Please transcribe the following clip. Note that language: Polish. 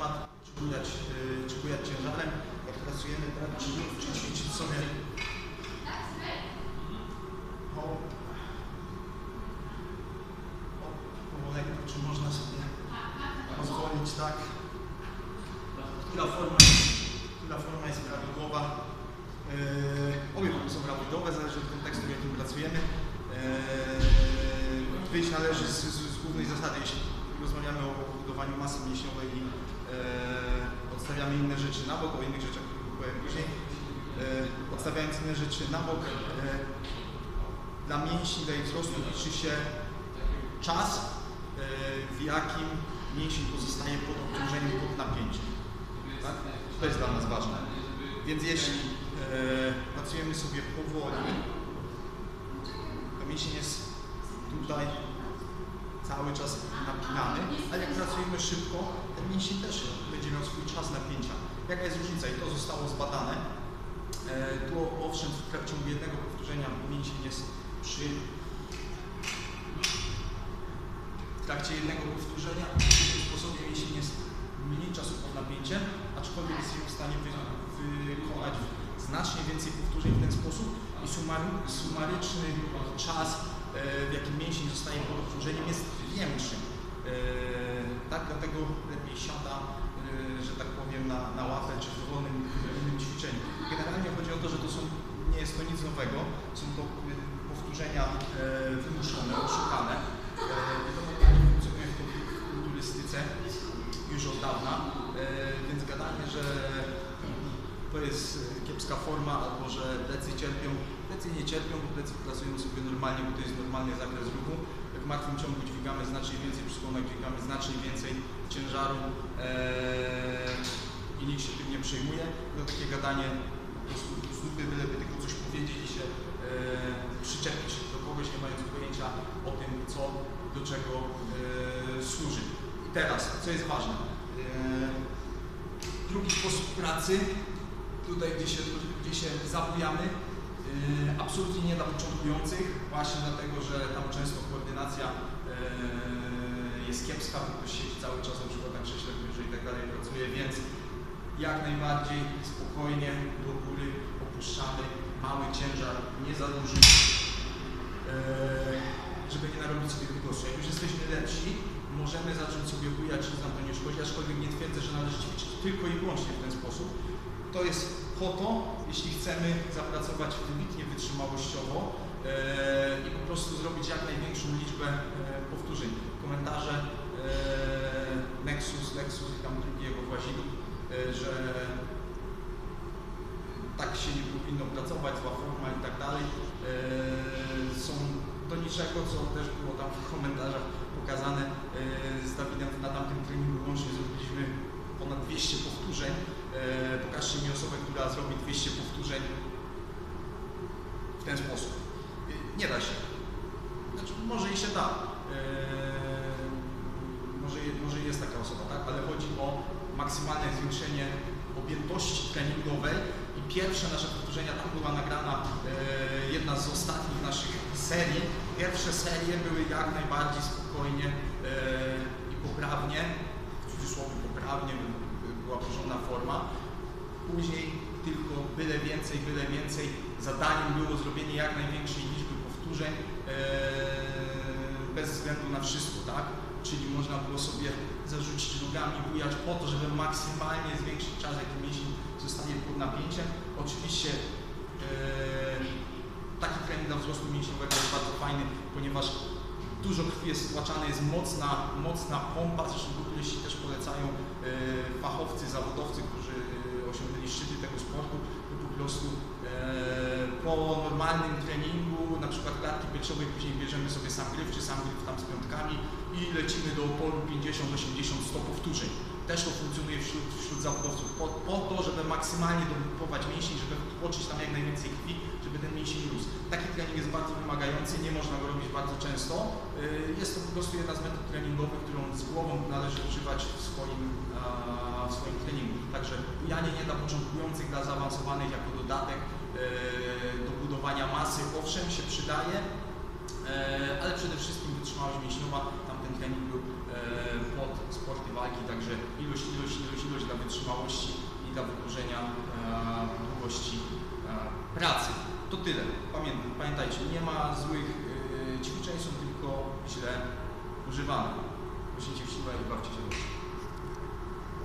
temat, czy czy ciężarem. Jak pracujemy, tak, czy, czy ćwiczyć sobie o, o, czy można sobie pozwolić tak, która forma, forma jest prawidłowa. Yy, obie są prawidłowe, zależy od kontekstu, w jakim pracujemy. Yy, wyjść należy z, z, z głównej zasady, jeśli rozmawiamy o budowaniu masy mięśniowej i yy, odstawiamy inne rzeczy na bok, o innych rzeczach powiem później. Yy, odstawiając inne rzeczy na bok, yy, dla mięśni, dla ich wzrostu liczy się czas, yy, w jakim mięsień pozostaje pod obciążeniem, pod napięciem. Tak? To jest dla nas ważne. Więc jeśli e, pracujemy sobie powoli, to mięsień jest tutaj cały czas napinany, ale jak pracujemy szybko, ten mięsień też będzie miał swój czas napięcia. Jaka jest różnica? I to zostało zbadane. E, tu owszem, w ciągu jednego powtórzenia mięsień jest przy w trakcie jednego powtórzenia w tym sposobie mięsień jest mniej czasu pod napięciem, aczkolwiek jesteśmy w stanie wy, wykonać znacznie więcej powtórzeń w ten sposób i sumary, sumaryczny czas, e, w jakim mięsień zostaje pod obciążeniem jest większy. E, tak, dlatego lepiej siada, e, że tak powiem, na, na łapę czy w dowolnym innym ćwiczeniu. Generalnie chodzi o to, że to są, nie jest to nic nowego, są to e, powtórzenia wymuszone, oszukane. Wiadomo, tak funkcjonuje w kulturystyce już od dawna, więc gadanie, że to jest kiepska forma albo że plecy cierpią, plecy nie cierpią, bo plecy pracują sobie normalnie, bo to jest normalny zakres ruchu. Martwym ciągu dźwigamy znacznie więcej, przy skłonach dźwigamy znacznie więcej ciężaru e, i nikt się tym nie przejmuje. To takie gadanie po prostu byleby tylko coś powiedzieć i się e, przyczepić do kogoś, nie mając pojęcia o tym, co do czego e, służy. I teraz, co jest ważne, drugi sposób pracy, tutaj gdzie się, gdzie się zabujamy, absolutnie nie dla początkujących, właśnie dlatego, że tam często koordynacja e, jest kiepska, bo ktoś siedzi cały czas na przykład na krześle i tak dalej pracuje, więc jak najbardziej spokojnie do góry opuszczamy mały ciężar, nie za duży, e, żeby nie narobić sobie wygosu. Jak już jesteśmy lepsi, możemy zacząć sobie bujać, nic nam to nie szkodzi, aczkolwiek nie twierdzę, że należy ćwiczyć tylko i wyłącznie w ten sposób. To jest po to, jeśli chcemy zapracować wybitnie wytrzymałościowo e, i po prostu zrobić jak największą liczbę e, powtórzeń. Komentarze e, Nexus, Nexus i tam drugiego włazidu, że tak się nie powinno pracować, zła forma i tak niczego, co też było tam w komentarzach pokazane e, z Dawidem na tamtym treningu łącznie zrobiliśmy ponad 200 powtórzeń. E, pokażcie mi osobę, która zrobi 200 powtórzeń w ten sposób. E, Nie da się. Znaczy, może i się da. Może, może jest taka osoba, tak? Ale chodzi o maksymalne zwiększenie objętości treningowej i pierwsze nasze powtórzenia, tam była nagrana jedna z ostatnich serii. Pierwsze serie były jak najbardziej spokojnie e, i poprawnie, w cudzysłowie poprawnie, by- była porządna forma. Później tylko byle więcej, byle więcej. Zadaniem było zrobienie jak największej liczby powtórzeń e, bez względu na wszystko, tak? Czyli można było sobie zarzucić nogami, bujać po to, żeby maksymalnie zwiększyć czas, jaki mięsień zostanie pod napięciem. Oczywiście e, taki trening dla wzrostu mięśniowego jest bardzo fajny, ponieważ dużo krwi jest stłaczane, jest mocna, mocna pompa, zresztą kulturyści też polecają e, fachowcy, zawodowcy, którzy osiągnęli szczyty tego sportu, to po prostu e, po normalnym treningu, na przykład klatki piersiowej, później bierzemy sobie sam gryf czy sam gryf tam z piątkami i lecimy do oporu 50, 80, 100 powtórzeń. Też to funkcjonuje wśród, wśród zawodowców po, po to, żeby maksymalnie dompować mięsień, żeby tłoczyć tam jak najwięcej krwi, żeby ten mięsień rósł. Taki trening jest bardzo wymagający, nie można go robić bardzo często. Yy, Jest to po prostu jedna z metod treningowych, którą z głową należy używać w swoim, w swoim treningu. Także bujanie nie dla początkujących, dla zaawansowanych jako dodatek yy, do budowania masy, owszem się przydaje, E, ale przede wszystkim wytrzymałość mięśniowa, tamten trening był pod sporty walki, także ilość ilość, ilość, ilość, dla wytrzymałości i dla wydłużenia długości pracy. Pamiętajcie, nie ma złych e, ćwiczeń, są tylko źle używane. Myślcie w siłę i bawcie się dobrze.